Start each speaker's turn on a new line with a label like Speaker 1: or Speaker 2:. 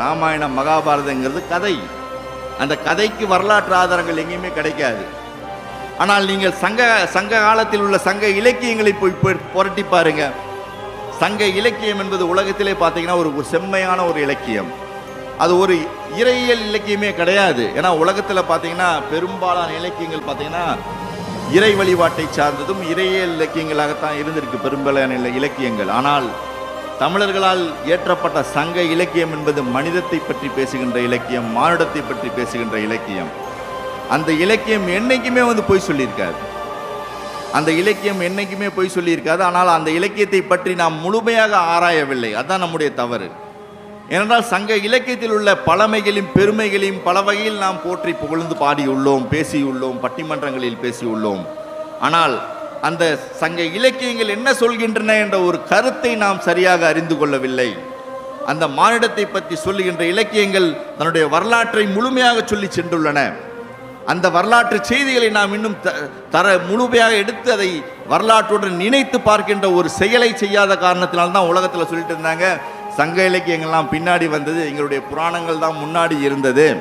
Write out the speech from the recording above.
Speaker 1: ராமாயணம் மகாபாரதங்கிறது கதை. அந்த கதைக்கு வரலாற்று ஆதாரங்கள் எங்கேயுமே கிடைக்காது. ஆனால் நீங்கள் சங்க சங்க காலத்தில் உள்ள சங்க இலக்கியங்களை போய் புரட்டி பாருங்க. சங்க இலக்கியம் என்பது உலகத்திலே பார்த்தீங்கன்னா ஒரு செம்மையான ஒரு இலக்கியம். அது ஒரு இறையியல் இலக்கியமே கிடையாது. ஏன்னா உலகத்தில் பார்த்தீங்கன்னா பெரும்பாலான இலக்கியங்கள் பார்த்தீங்கன்னா இறை வழிபாட்டை சார்ந்ததும் இறையியல் இலக்கியங்களாகத்தான் இருந்திருக்கு பெரும்பாலான இலக்கியங்கள். ஆனால் தமிழர்களால் இயற்றப்பட்ட சங்க இலக்கியம் என்பது மனிதத்தை பற்றி பேசுகின்ற இலக்கியம் மானுடத்தை பற்றி பேசுகின்ற இலக்கியம். அந்த இலக்கியம் என்னைக்குமே வந்து பொய் சொல்லியிருக்காது. அந்த இலக்கியம் என்னைக்குமே பொய் சொல்லியிருக்காது. ஆனால் அந்த இலக்கியத்தை பற்றி நாம் முழுமையாக ஆராயவில்லை. அதுதான் நம்முடைய தவறு. ஏனென்றால் சங்க இலக்கியத்தில் உள்ள பழமைகளையும் பெருமைகளையும் பல வகையில் நாம் போற்றி புகழ்ந்து பாடியுள்ளோம் பேசியுள்ளோம் பட்டிமன்றங்களில் பேசியுள்ளோம். ஆனால் அந்த சங்க இலக்கியங்கள் என்ன சொல்கின்றன என்ற ஒரு கருத்தை நாம் சரியாக அறிந்து கொள்ளவில்லை. அந்த மானிடத்தை பற்றி சொல்லுகின்ற இலக்கியங்கள் தன்னுடைய வரலாற்றை முழுமையாக சொல்லி சென்றுள்ளன. அந்த வரலாற்று செய்திகளை நாம் இன்னும் த- தர முழுமையாக எடுத்து அதை வரலாற்றுடன் நினைத்து பார்க்கின்ற ஒரு செயலை செய்யாத காரணத்தினால்தான் உலகத்தில் சொல்லிட்டு இருந்தாங்க. சங்க இலக்கியங்கள்லாம் பின்னாடி வந்தது. எங்களுடைய புராணங்கள் தான் முன்னாடி இருந்தது.